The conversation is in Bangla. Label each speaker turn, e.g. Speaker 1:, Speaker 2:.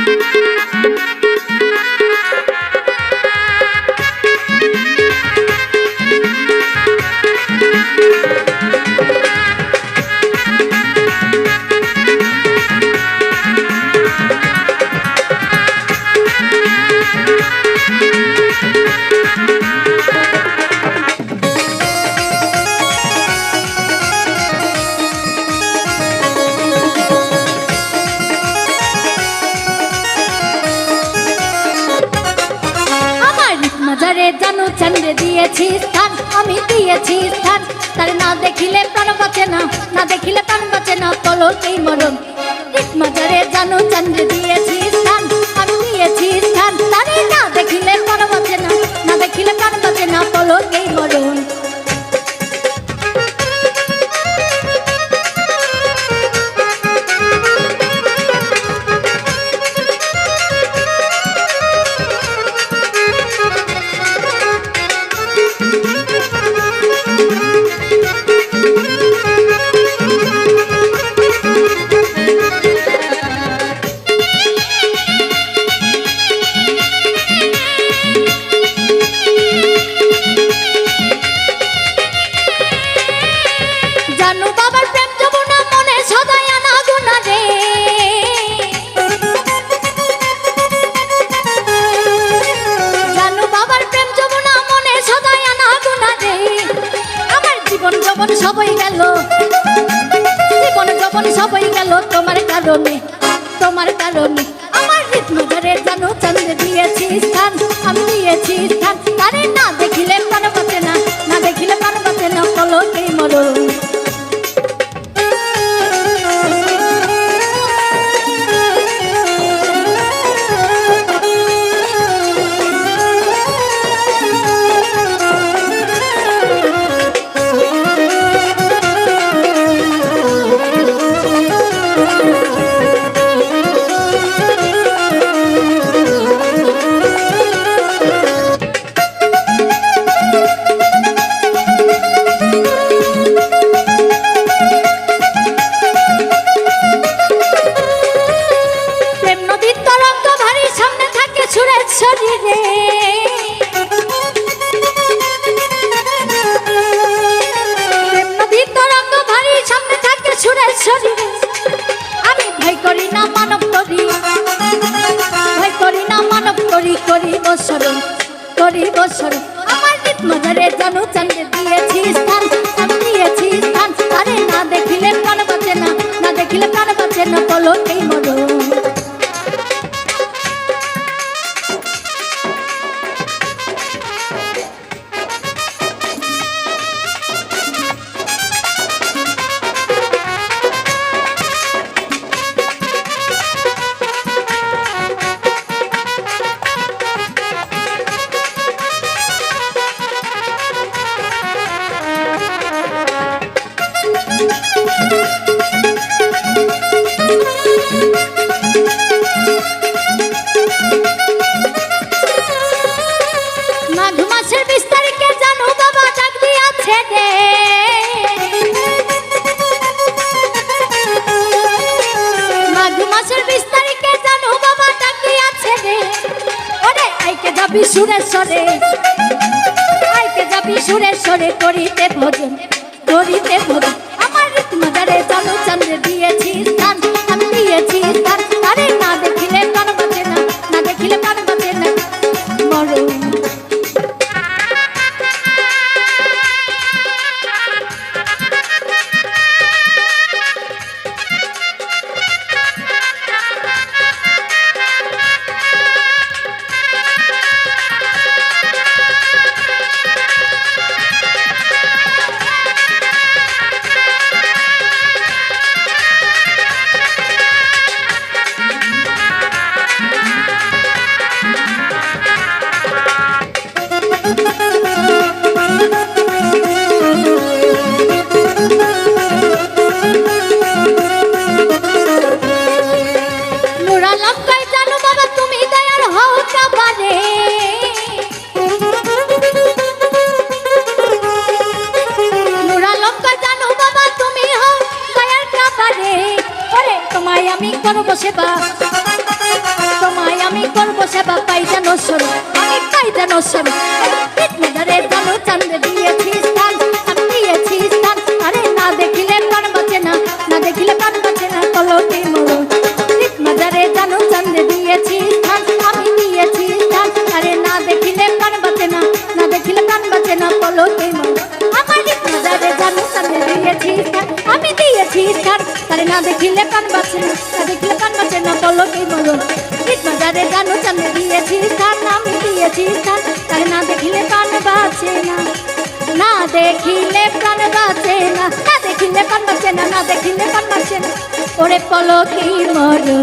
Speaker 1: আমার জানু চন্দ্রে দিয়েছি স্থান, আমি দিয়েছি স্থান। তার না দেখিলে প্রাণ বাঁচে না না দেখিলে প্রাণ বাঁচে না পলকেই মরণ। মাজারে জানু চন্দ্রে যবন সবই গেল। জীবন যবন সবই গেল, তোমার কারণে তোমার কারণে। আমার হৃদনগরে জানো চন্দ্র দিয়েছি স্থান, আমি দিয়েছি দিয়াছে রে। ওরে আইকে যাবি যাবি সুরেশ্বরে করিতে ভোজন করিতে ভোজন। সালাম কই জানো বাবা, তুমি দয়ার হও কাবারে তোমায় আমি করব সেবা। তোমায় আমি করব সেবা, পাই যেন সরু আমি পাই যেন দেখান মারছে না না দেখিলে কান মারছে না ওরে পলকি মরু